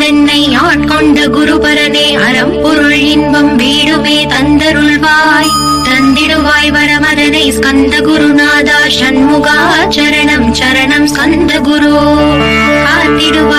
அன்புருவாய் ஆட்கொண்ட குருபரனே அறம் பொருள் இன்பம் வீடுமே தந்தருள்வாய். தந்திடுவாய் வரமதனை ஸ்கந்த குருநாதா சண்முகா சரணம் சரணம் ஸ்கந்த குரு. காத்திடுவாய்